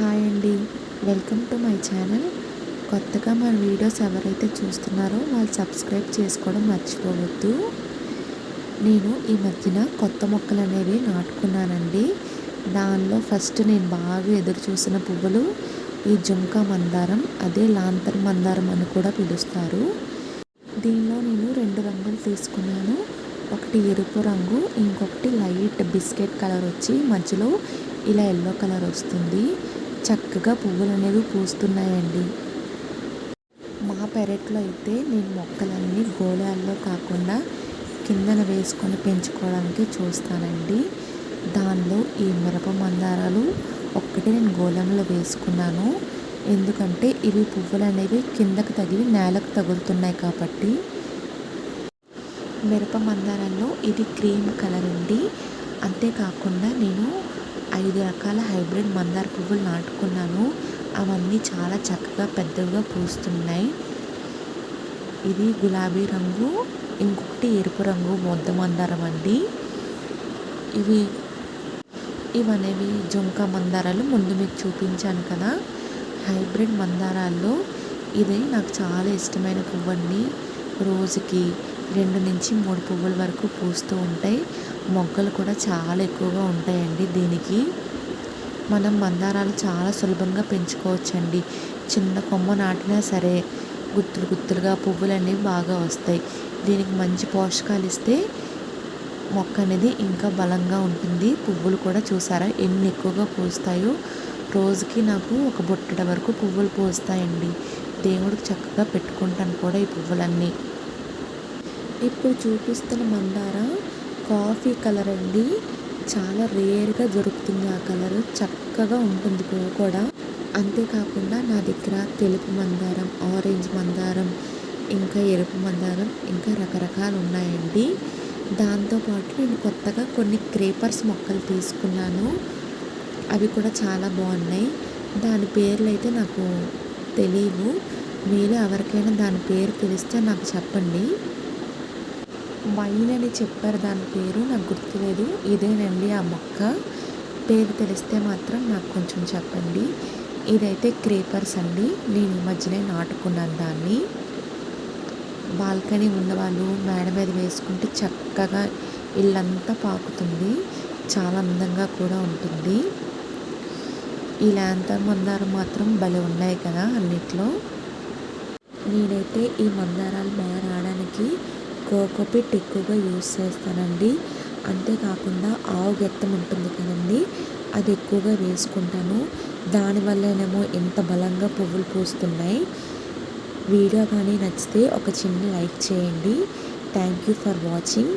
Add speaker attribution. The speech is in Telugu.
Speaker 1: హాయ్ అండి. Welcome to my channel. కొత్తగా మన వీడియోస్ ఎవరైతే చూస్తున్నారో వాళ్ళు సబ్స్క్రైబ్ చేసుకోవడం మర్చిపోవద్దు. నేను ఈ మధ్యన కొత్త మొక్కలు అనేవి నాటుకున్నానండి. దానిలో ఫస్ట్ నేను బాగా ఎదురు చూసిన పువ్వులు ఈ జుంకా మందారం అదే లాంతర్ మందారం అని కూడా పిలుస్తారు. దీనిలో నేను రెండు రంగులు తీసుకున్నాను. ఒకటి ఎరుపు రంగు ఇంకొకటి లైట్ బిస్కెట్ కలర్ వచ్చి మధ్యలో ఇలా ఎల్లో కలర్ వస్తుంది. చక్కగా పువ్వులు అనేవి పూస్తున్నాయండి. మా పెరట్లో అయితే నేను మొక్కలన్నీ గోళాల్లో కాకుండా కిందన వేసుకొని పెంచుకోవడానికి చూస్తానండి. దానిలో ఈ మిరప మందారాలు ఒక్కటే నేను గోళంలో వేసుకున్నాను. ఎందుకంటే ఇవి పువ్వులు అనేవి కిందకు తగిలి నేలకు తగులుతున్నాయి కాబట్టి. మిరప మందారంలో ఇది క్రీమ్ కలర్ అండి. అంతేకాకుండా నేను ఐదు రకాల హైబ్రిడ్ మందార పువ్వులు నాటుకున్నాను. అవన్నీ చాలా చక్కగా పెద్దగా పూస్తున్నాయి. ఇది గులాబీ రంగు ఇంకొకటి ఎరుపు రంగు మొద్ద మందారం అండి. ఇవి ఇవనేవి జుంక మందారాలు. ముందు మీకు చూపించాను కదా. హైబ్రిడ్ మందారాల్లో ఇది నాకు చాలా ఇష్టమైన పువ్వు అండి రోజుకి రెండు నుంచి మూడు పువ్వుల వరకు పూస్తూ ఉంటాయి. మొగ్గలు కూడా చాలా ఎక్కువగా ఉంటాయండి దీనికి. మనం మందారాలు చాలా సులభంగా పెంచుకోవచ్చండి. చిన్న కొమ్మ నాటినా సరే గుత్తులు గుత్తులుగా పువ్వులు అనేవి బాగా వస్తాయి. దీనికి మంచి పోషకాలు ఇస్తే మొక్క అనేది ఇంకా బలంగా ఉంటుంది. పువ్వులు కూడా చూసారా ఎన్ని ఎక్కువగా పూస్తాయో. రోజుకి నాకు ఒక బుట్టడ వరకు పువ్వులు పూస్తాయండి. దేవుడికి చక్కగా పెట్టుకుంటాను కూడా ఈ పువ్వులన్నీ. ఇప్పుడు చూపిస్తున్న మందార కాఫీ కలర్ అండి. చాలా రేర్గా దొరుకుతుంది ఆ కలర్. చక్కగా ఉంటుంది పువ్వు కూడా. అంతేకాకుండా నా దగ్గర తెలుపు మందారం ఆరెంజ్ మందారం ఇంకా ఎరుపు మందారం ఇంకా రకరకాలు ఉన్నాయండి. దాంతోపాటు నేను కొత్తగా కొన్ని క్రేపర్స్ మొక్కలు తీసుకున్నాను. అవి కూడా చాలా బాగున్నాయి. దాని పేర్లు అయితే నాకు తెలియవు మీరు ఎవరికైనా దాని పేరు తెలిస్తే నాకు చెప్పండి. వైన్ అని చెప్పారు దాని పేరు నాకు గుర్తులేదు. ఇదేనండి ఆ మొక్క. పేరు తెలిస్తే మాత్రం నాకు కొంచెం చెప్పండి. ఇదైతే క్రేపర్స్ అండి. నేను ఈ మధ్యనే నాటుకున్నాను దాన్ని. బాల్కనీ ఉన్నవాళ్ళు మేడ మీద వేసుకుంటే చక్కగా ఇల్లంతా పాకుతుంది. చాలా అందంగా కూడా ఉంటుంది. ఈ ల్యాంతర్ మందారం మాత్రం భలే ఉన్నాయి కదా అన్నిట్లో. నేనైతే ఈ మందారాలు బాగా రావడానికి కోకోపిట్ ఎక్కువగా యూస్ చేస్తానండి. అంతేకాకుండా ఆవు గెత్తం ఉంటుంది కదండి అది ఎక్కువగా వేసుకుంటాను. దానివల్లనేమో ఎంత బలంగా పువ్వులు పూస్తున్నాయి. వీడియో కానీ నచ్చితే ఒక చిన్న లైక్ చేయండి. Thank you for watching